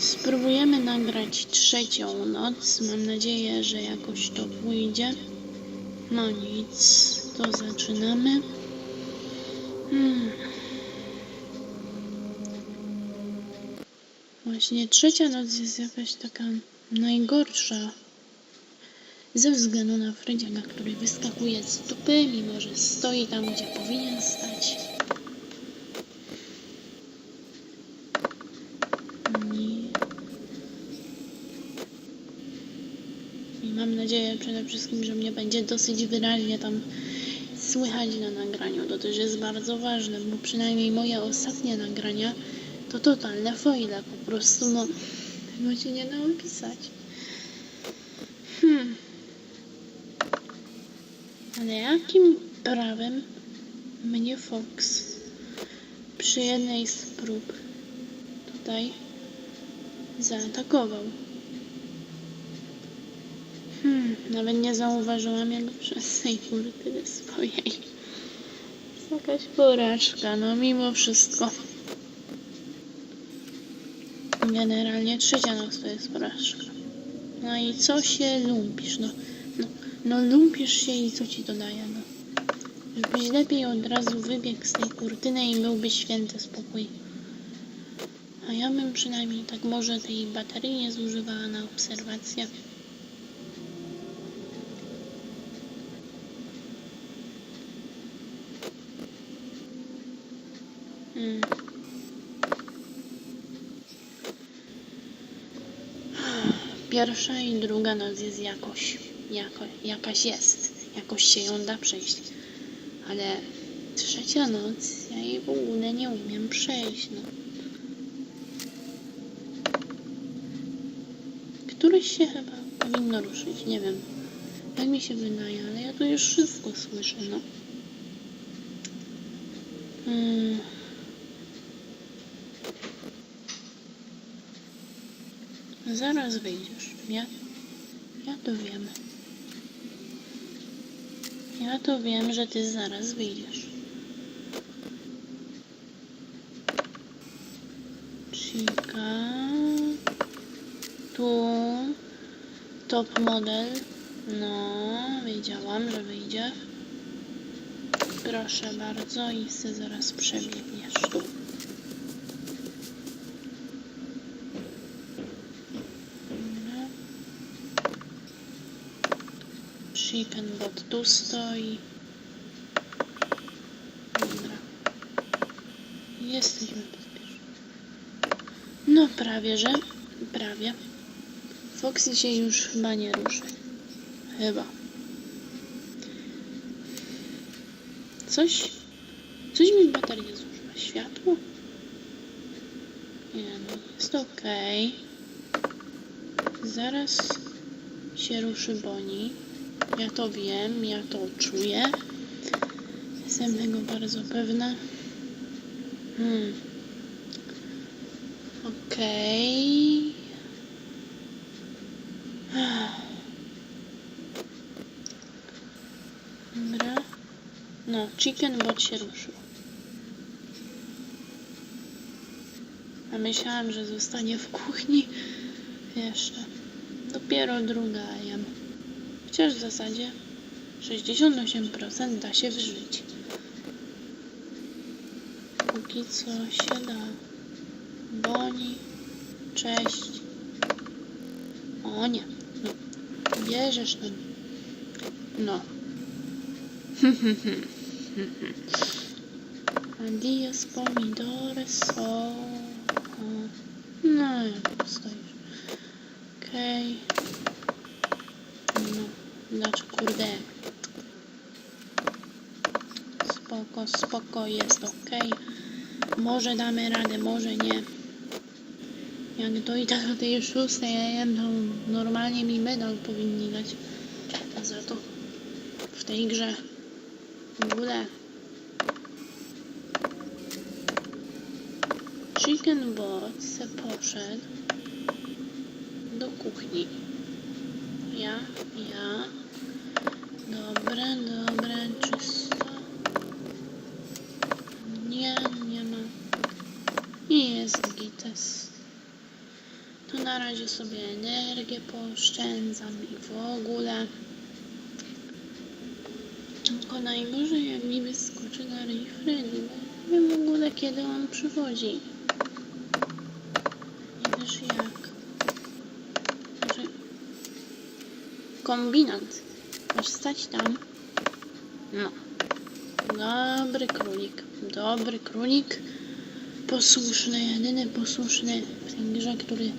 Spróbujemy nagrać trzecią noc. Mam nadzieję, że jakoś to pójdzie. No nic, to zaczynamy. Hmm. Właśnie trzecia noc jest jakaś taka najgorsza. Ze względu na Fredziaka, który wyskakuje z dupy, mimo że stoi tam, gdzie powinien stać. Nie. I mam nadzieję przede wszystkim, że mnie będzie dosyć wyraźnie tam słychać na nagraniu. To też jest bardzo ważne, bo przynajmniej moje ostatnie nagrania to totalne foile. Po prostu, no, tego się nie da opisać. Hmm. Ale jakim prawem mnie Fox przy jednej z prób tutaj zaatakował? Hmm, nawet nie zauważyłam przez tej kurtyny swojej. Jest jakaś porażka, no mimo wszystko. Generalnie trzecia noc to jest porażka. No i co się lumpisz? No, no, no lumpisz się i co ci to daje? No. Żebyś lepiej od razu wybiegł z tej kurtyny i byłby święty spokój. A ja bym przynajmniej tak może tej baterii nie zużywała na obserwację. Hmm. Pierwsza i druga noc jest jakoś, jako, jakaś jest, jakoś się ją da przejść. Ale trzecia noc, ja jej w ogóle nie umiem przejść, no. Któryś się chyba powinno ruszyć, nie wiem. Tak mi się wydaje, ale ja tu już wszystko słyszę, no. Hmm. Zaraz wyjdziesz. Ja, ja to wiem. Ja to wiem, że ty zaraz wyjdziesz. Chica. Tu. Top model. No, wiedziałam, że wyjdzie. Proszę bardzo i se zaraz przebiegniesz tu. Dobra. Chicken bot tu stoi. Dobra. Jesteśmy bezpieczni. No prawie, że. Prawie. Foxy się już chyba nie ruszy. Chyba. Coś. Coś mi baterię zużywa. Światło? Nie no, jest okej. Zaraz się ruszy Boni. Ja to wiem, ja to czuję. Jestem tego bardzo pewna. Hmm. Okej. Dobra. No, chicken bot się ruszył. A myślałam, że zostanie w kuchni jeszcze. Dopiero druga jem. Chociaż w zasadzie 68% da się wyżyć. Póki co się da. Boni. Cześć. O nie. No. Bierzesz tam. No. Adios pomidores. O. No, jak tu stoisz. Okej. No, dlaczego kurde? Spoko, spoko, jest ok. Może damy radę, może nie. Jak dojdę do tej szóstej AM, to normalnie mi medal powinni dać za to w tej grze. W ogóle. Chicken Bot se poszedł do kuchni. Ja, ja. Dobre, dobre, czysto. Nie, nie ma. I jest gites. na razie sobie energię pooszczędzam i w ogóle. Tylko najgorzej jak mi wyskoczy na bo nie wiem w ogóle kiedy on przychodzi. Nie wiesz jak. Znaczy, kombinant. Masz stać tam. No. Dobry królik. Dobry królik. Posłuszny, jedyny posłuszny w tej grze, który,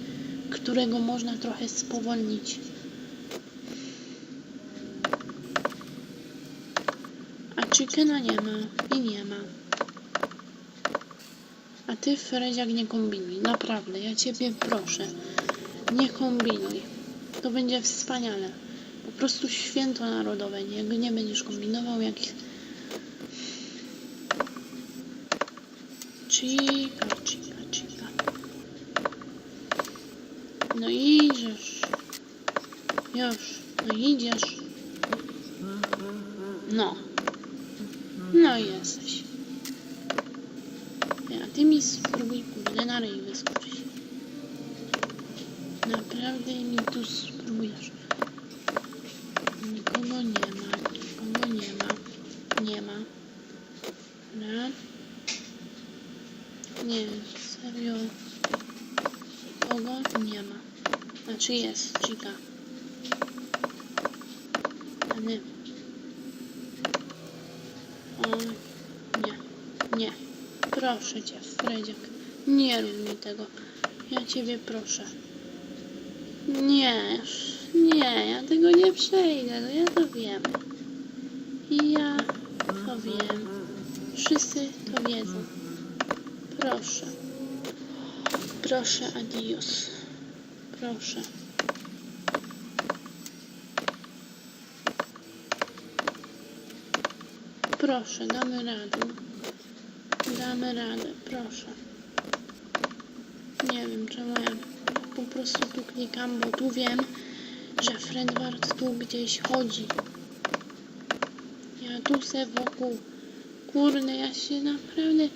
którego można trochę spowolnić. A chickena nie ma i nie ma. A ty, Fredziak, nie kombinuj. Naprawdę, ja ciebie proszę. Nie kombinuj. To będzie wspaniale. Po prostu święto narodowe. Nie, nie będziesz kombinował jak... Chica, chica, chica. No idziesz. Już. No idziesz. No. No jesteś. A ty mi spróbuj kurde na ryj wyskoczyć. Naprawdę mi tu spróbujesz. Nikogo nie ma, nikogo nie ma, nie ma. Dobra. Nie, serio. Nikogo nie ma. Znaczy jest, Chica. A nie. O, nie, nie. Proszę cię, Fredziak. Nie rób mi tego. Ja ciebie proszę. Nie, nie, ja tego nie przejdę, no ja to wiem. I ja to wiem. Wszyscy to wiedzą. Proszę. Proszę, adios. Proszę. Proszę, damy radę. Damy radę, proszę. Nie wiem czemu ja po prostu tu klikam, bo tu wiem, że Fredward tu gdzieś chodzi. Ja tu se wokół. Kurde, ja się naprawdę...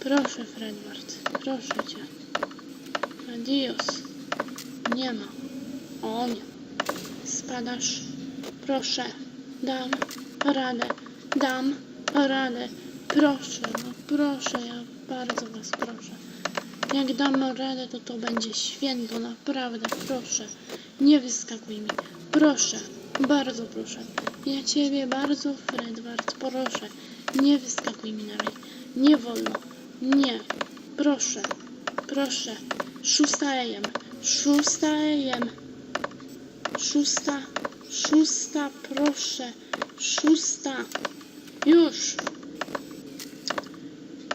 Proszę, Fredward, proszę cię. Adios. Nie ma. O nie. Spadasz. Proszę. Dam radę. Dam radę. Proszę, no proszę, ja bardzo was proszę. Jak dam radę, to to będzie święto, naprawdę, proszę. Nie wyskakuj mi. Proszę, bardzo proszę. Ja ciebie bardzo, Fredward, proszę. Nie wyskakuj mi na rej. Nie wolno. Nie. Proszę. Proszę. Szósta ejem. Szósta ejem. Szósta. Szósta, proszę. Szósta. Już.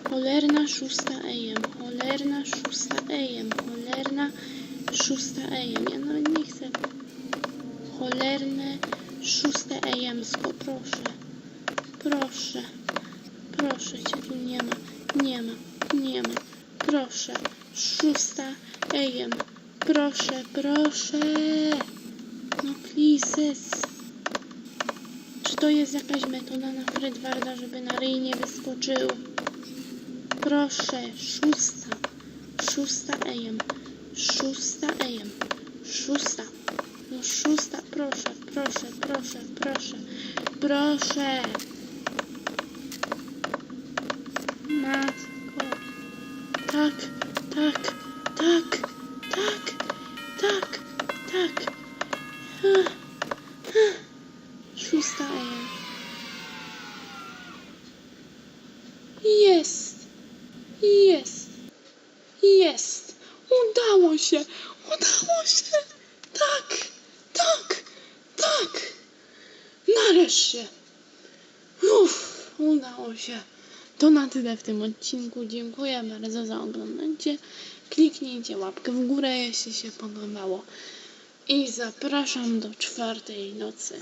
Cholerna szósta ejem. Cholerna szósta ejem. Cholerna szósta ejem. Ja nawet nie chcę. Cholerne szóste ejemsko. Proszę. Proszę. Proszę cię, tu nie ma. Nie ma. Nie ma. Proszę. Szósta ejem. Proszę, proszę. No pleases. Czy to jest jakaś metoda na Fredwarda, żeby na ryj nie wyskoczył? Proszę, szósta. Szósta ejem. Szósta ejem. Szósta. No szósta, proszę, proszę, proszę, proszę. Proszę. Matko. Tak, Nareszcie. Uff, udało się. To na tyle w tym odcinku. Dziękuję bardzo za oglądanie. Kliknijcie łapkę w górę, jeśli się podobało. I zapraszam do czwartej nocy.